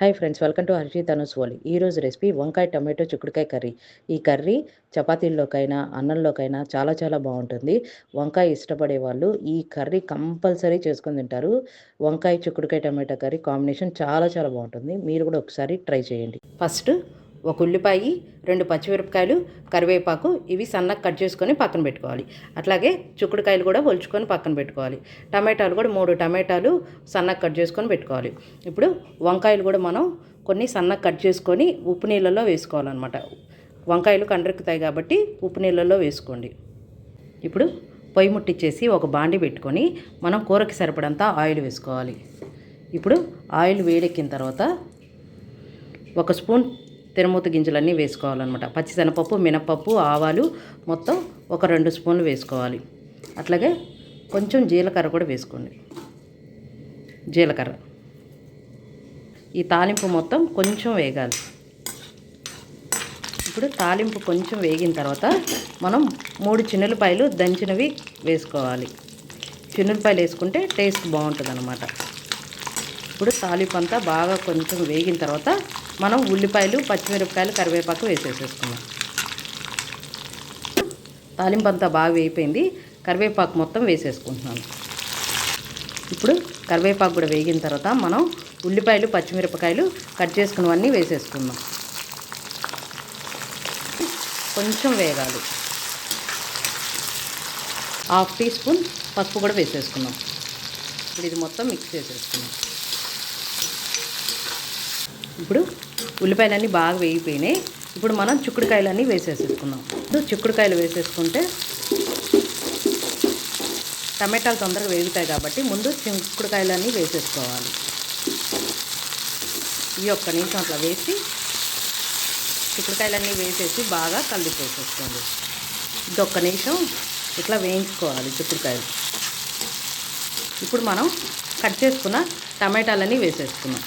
Hi friends welcome to హర్షి తనుస్ ఓలి ఈరోజు రెసిపీ వంకాయ టమాటో చిక్కుడుకాయ కర్రీ. ఈ కర్రీ చపాతీల్లోకైనా అన్నంలోకైనా చాలా చాలా బాగుంటుంది. వంకాయ ఇష్టపడే వాళ్ళు ఈ కర్రీ కంపల్సరీ చేసుకొని తింటారు. వంకాయ చిక్కుడుకాయ టమాటో కర్రీ కాంబినేషన్ చాలా చాలా బాగుంటుంది. మీరు కూడా ఒకసారి ట్రై చేయండి. ఫస్ట్ ఒక ఉల్లిపాయ రెండు పచ్చిమిరపకాయలు కరివేపాకు ఇవి సన్నగా కట్ చేసుకొని పక్కన పెట్టుకోవాలి. అట్లాగే చుక్కుడుకాయలు కూడా ఒలుచుకొని పక్కన పెట్టుకోవాలి. టమాటాలు కూడా మూడు టమాటాలు సన్నగా కట్ చేసుకొని పెట్టుకోవాలి. ఇప్పుడు వంకాయలు కూడా మనం కొన్ని సన్నగా కట్ చేసుకొని ఉప్పు నీళ్ళలో వేసుకోవాలన్నమాట. వంకాయలు కండ్రెక్కుతాయి కాబట్టి ఉప్పు నీళ్ళలో వేసుకోండి. ఇప్పుడు పొయ్యి ముట్టించేసి ఒక బాండి పెట్టుకొని మనం కూరకి సరిపడంతా ఆయిల్ వేసుకోవాలి. ఇప్పుడు ఆయిల్ వేడెక్కిన తర్వాత ఒక స్పూన్ తిరుమూత గింజలన్నీ వేసుకోవాలన్నమాట. పచ్చిశనపప్పు మినపప్పు ఆవాలు మొత్తం ఒక రెండు స్పూన్లు వేసుకోవాలి. అట్లాగే కొంచెం జీలకర్ర కూడా వేసుకోండి. జీలకర్ర. ఈ తాలింపు మొత్తం కొంచెం వేగాలి. ఇప్పుడు తాలింపు కొంచెం వేగిన తర్వాత మనం మూడు చిన్నులపాయలు దంచినవి వేసుకోవాలి. చిన్నులపాయలు వేసుకుంటే టేస్ట్ బాగుంటుంది అనమాట ఇప్పుడు తాలింపు అంతా బాగా కొంచెం వేగిన తర్వాత మనం ఉల్లిపాయలు పచ్చిమిరపకాయలు కరివేపాకు వేసేసేసుకున్నాం తాలింపు అంతా బాగా వేయిపోయింది కరివేపాకు మొత్తం వేసేసుకుంటున్నాను. ఇప్పుడు కరివేపాకు కూడా వేగిన తర్వాత మనం ఉల్లిపాయలు పచ్చిమిరపకాయలు కట్ చేసుకున్నవన్నీ వేసేసుకుందాం. కొంచెం వేగాలి. హాఫ్ టీ స్పూన్ పసుపు కూడా వేసేసుకున్నాం ఇప్పుడు ఇది మొత్తం మిక్స్ చేసేసుకున్నాం ఇప్పుడు ఉల్లిపాయలన్నీ బాగా వేగిపోయినాయి. ఇప్పుడు మనం చిక్కుడుకాయలన్నీ వేసేసేసుకుందాం. ఇప్పుడు చిక్కుడుకాయలు వేసేసుకుంటే టమాటాలు తొందరగా వేగుతాయి కాబట్టి ముందు చిక్కుడుకాయలన్నీ వేసేసుకోవాలి. ఈ ఒక్క నిమిషం అట్లా వేసి చిక్కుడుకాయలన్నీ వేసేసి బాగా కలిపేసేసుకోండి. ఇది ఒక్క నిమిషం ఇట్లా వేయించుకోవాలి చిక్కుడుకాయలు. ఇప్పుడు మనం కట్ చేసుకున్న టమాటాలన్నీ వేసేసుకున్నాం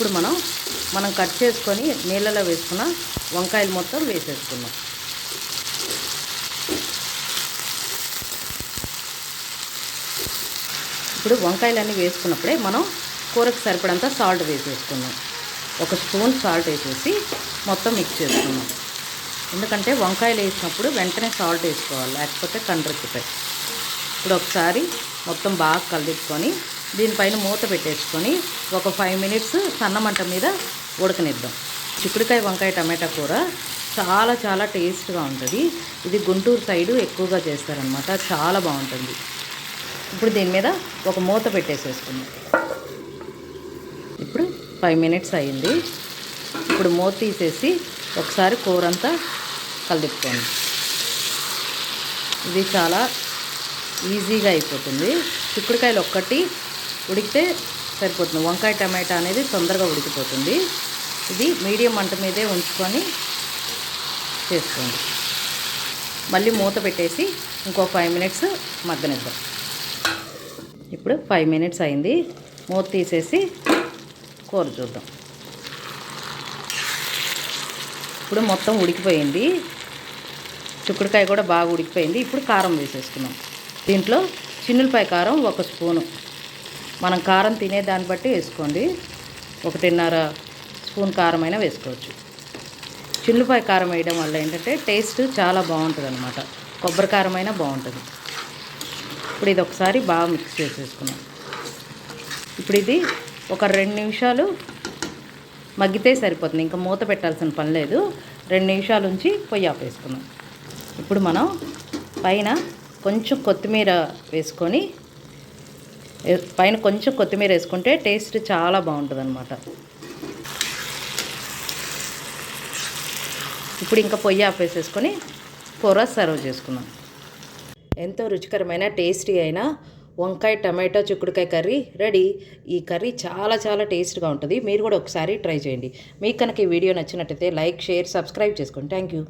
ఇప్పుడు మనం మనం కట్ చేసుకొని నీళ్ళలో వేసుకున్న వంకాయలు మొత్తం వేసేసుకున్నాం ఇప్పుడు వంకాయలన్నీ వేసుకున్నప్పుడే మనం కూరకు సరిపడంత సాల్ట్ వేసేసుకున్నాం ఒక స్పూన్ సాల్ట్ వేసేసి మొత్తం మిక్స్ చేసుకున్నాం ఎందుకంటే వంకాయలు వేసినప్పుడు వెంటనే సాల్ట్ వేసుకోవాలి లేకపోతే కండ్రెక్కుతాయి ఇప్పుడు ఒకసారి మొత్తం బాగా కలుపుకొని దీనిపైన మూత పెట్టేసుకొని ఒక ఫైవ్ మినిట్స్ సన్నమంట మీద ఉడకనిద్దాం. చిక్కుడుకాయ వంకాయ టమాటా కూర చాలా చాలా టేస్ట్గా ఉంటుంది. ఇది గుంటూరు సైడు ఎక్కువగా చేస్తారనమాట చాలా బాగుంటుంది. ఇప్పుడు దీని మీద ఒక మూత పెట్టేసేసుకుందాం. ఇప్పుడు ఫైవ్ మినిట్స్ అయింది. ఇప్పుడు మూత తీసేసి ఒకసారి కూర అంతా కలిపుకోండి. ఇది చాలా ఈజీగా అయిపోతుంది. చిక్కుడుకాయలు ఒక్కటి ఉడికితే సరిపోతుంది. వంకాయ టమాటా అనేది తొందరగా ఉడికిపోతుంది. ఇది మీడియం మంట మీదే ఉంచుకొని చేసుకోండి. మళ్ళీ మూత పెట్టేసి ఇంకో ఫైవ్ మినిట్స్ మగ్గనిద్దాం. ఇప్పుడు ఫైవ్ మినిట్స్ అయింది. మూత తీసేసి కూర చూద్దాం. ఇప్పుడు మొత్తం ఉడికిపోయింది. చిక్కుడుకాయ కూడా బాగా ఉడికిపోయింది. ఇప్పుడు కారం వేసేసుకున్నాం దీంట్లో చిన్నులపాయ కారం ఒక స్పూను. మనం కారం తినే దాన్ని బట్టి వేసుకోండి. ఒకటిన్నర స్పూన్ కారం అయినా వేసుకోవచ్చు. చిల్లుపాయ కారం వేయడం వల్ల ఏంటంటే టేస్ట్ చాలా బాగుంటుంది అనమాట కొబ్బరి కారం అయినా బాగుంటుంది. ఇప్పుడు ఇది ఒకసారి బాగా మిక్స్ చేసేసుకున్నాం. ఇప్పుడు ఇది ఒక రెండు నిమిషాలు మగ్గితే సరిపోతుంది. ఇంకా మూత పెట్టాల్సిన పని లేదు. రెండు నిమిషాల నుంచి పొయ్యి ఆపేసుకున్నాం ఇప్పుడు మనం పైన కొంచెం కొత్తిమీర వేసుకొని పైన కొంచెం కొత్తిమీర వేసుకుంటే టేస్ట్ చాలా బాగుంటుంది అనమాట ఇప్పుడు ఇంకా పొయ్యి ఆపేసేసుకొని కూర సర్వ్ చేసుకున్నాం ఎంతో రుచికరమైన టేస్టీ అయిన వంకాయ టమాటో చిక్కుడుకాయ కర్రీ రెడీ. ఈ కర్రీ చాలా చాలా టేస్ట్గా ఉంటుంది. మీరు కూడా ఒకసారి ట్రై చేయండి. మీకు కనుక ఈ వీడియో నచ్చినట్టయితే లైక్ షేర్ సబ్స్క్రైబ్ చేసుకోండి థ్యాంక్ యూ